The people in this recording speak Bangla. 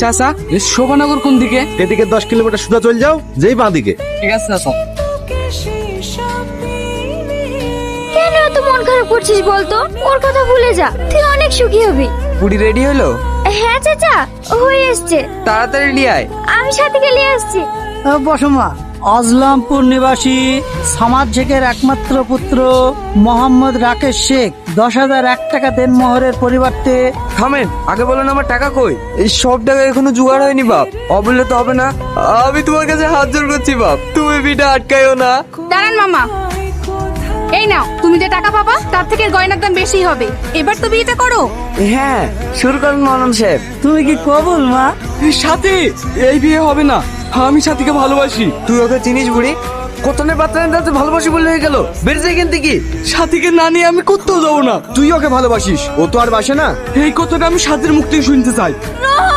চাচা এ শোভানগর কোন দিকে? এদিকে দশ কিলোমিটার সোজা চলে যাও যেই বাঁ দিকে। ঠিক আছে চাচা। কেন এত মন খারাপ করছিস বলতো? ওর কথা ভুলে যা তুই অনেক সুখী হবি। পুরি রেডি হলো? হ্যাঁ চাচা হয়ে এসছে। তাড়াতাড়ি নিয়ে আয়। আমি সাথে গেলে আসছি। বসমা আজলামপুর নিবাসী সামাদ শেখের একমাত্র পুত্র মোহাম্মদ রাকেশ শেখ। দশ হাজার এক টাকা দেনমোহরের পরিবর্তে থামেন আগে বলুন আমার টাকা কই? এই সব টাকা এখনও জোগাড় হয়নি বাপ। অবললে তো হবে না। আমি তোমার কাছে হাত জোর করছি বাপ। তুমি বিটা আটকাইও না। দাঁড়ান মামা। এই নাও তুমি যে টাকা পাবা তার থেকে গয়নার দাম বেশি হবে। এবার তো বিয়েটা করো। হ্যাঁ শুরু করুন মনন সাহেব। তুমি কি কবুল মা? সাথী এই বিয়ে হবে না। আমি সাথীকে ভালোবাসি। তুই ওকে চিনিস বুড়ি? কতনের পাত্র তো ভালোবাসি বলে হয়ে গেল? বেড়ে যায় এখান থেকে। সাথীকে না নিয়ে আমি কোথাও যাব না। তুই ওকে ভালোবাসিস? ও তো আর বাসে না। এই কথাটা আমি সাথীর মুখ থেকে শুনতে চাই। ভালোবাসি